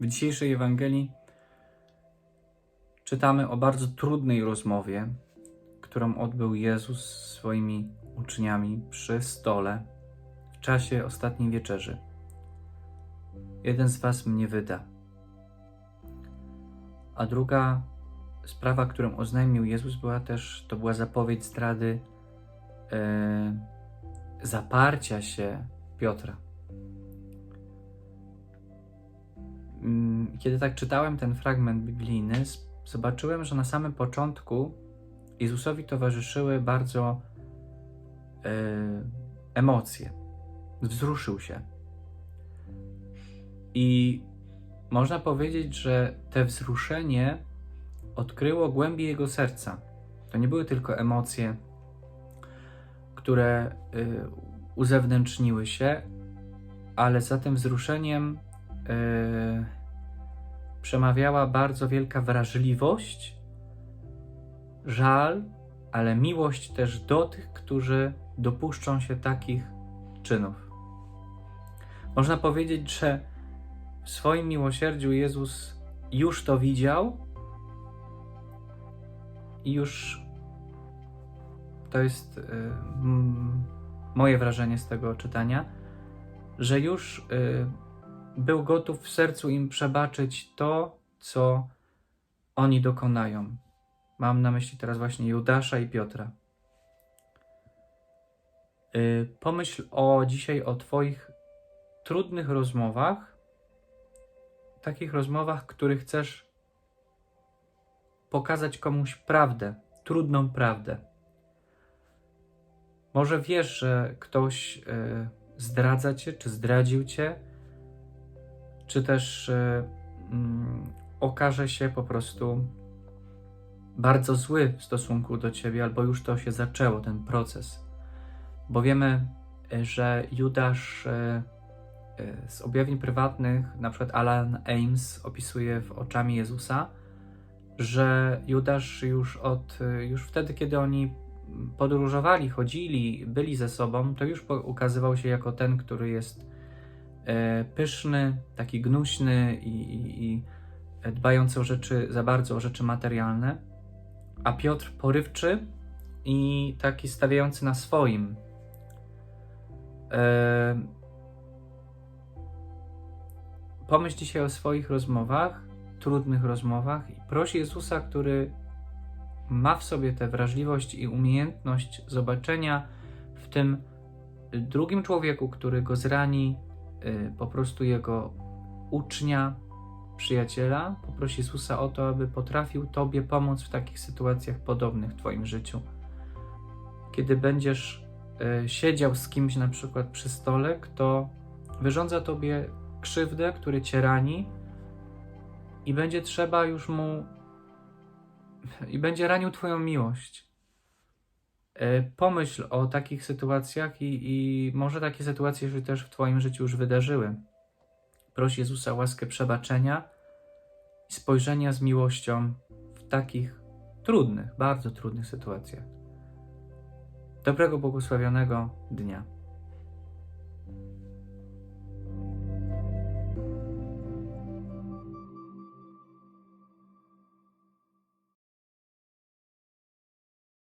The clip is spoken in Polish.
W dzisiejszej Ewangelii czytamy o bardzo trudnej rozmowie, którą odbył Jezus z swoimi uczniami przy stole w czasie ostatniej wieczerzy. Jeden z was mnie wyda. A druga sprawa, którą oznajmił Jezus, była też, to była zapowiedź zdrady, e, zaparcia się Piotra. Kiedy tak czytałem ten fragment biblijny, zobaczyłem, że na samym początku Jezusowi towarzyszyły bardzo e, emocje. Wzruszył się. I można powiedzieć, że te wzruszenie odkryło głębię jego serca. To nie były tylko emocje, które y, uzewnętrzniły się, ale za tym wzruszeniem przemawiała bardzo wielka wrażliwość, żal, ale miłość też do tych, którzy dopuszczą się takich czynów. Można powiedzieć, że w swoim miłosierdziu Jezus już to widział i już to jest mm, moje wrażenie z tego czytania, że już y, był gotów w sercu im przebaczyć to, co oni dokonają. Mam na myśli teraz właśnie Judasza i Piotra. Y, Pomyśl o dzisiaj o Twoich trudnych rozmowach, takich rozmowach, których chcesz pokazać komuś prawdę, trudną prawdę. Może wiesz, że ktoś e, zdradza cię, czy zdradził cię, czy też e, mm, okaże się po prostu bardzo zły w stosunku do ciebie, albo już to się zaczęło, ten proces. Bo wiemy, e, że Judasz e, z objawień prywatnych, na przykład Alan Ames opisuje w oczami Jezusa, że Judasz już od, już wtedy, kiedy oni podróżowali, chodzili, byli ze sobą, to już ukazywał się jako ten, który jest pyszny, taki gnuśny i, i, i dbający o rzeczy, za bardzo o rzeczy materialne, a Piotr porywczy i taki stawiający na swoim. E, pomyśl dzisiaj o swoich rozmowach, trudnych rozmowach i proś Jezusa, który ma w sobie tę wrażliwość i umiejętność zobaczenia w tym drugim człowieku, który go zrani, po prostu jego ucznia, przyjaciela, poprosi Jezusa o to, aby potrafił Tobie pomóc w takich sytuacjach podobnych w Twoim życiu. Kiedy będziesz y, siedział z kimś na przykład przy stole, kto wyrządza Tobie krzywdę, który Cię rani i będzie trzeba już mu i będzie ranił Twoją miłość. E, Pomyśl o takich sytuacjach i, i może takie sytuacje się też w Twoim życiu już wydarzyły. Proś Jezusa łaskę przebaczenia i spojrzenia z miłością w takich trudnych, bardzo trudnych sytuacjach. Dobrego, błogosławionego dnia.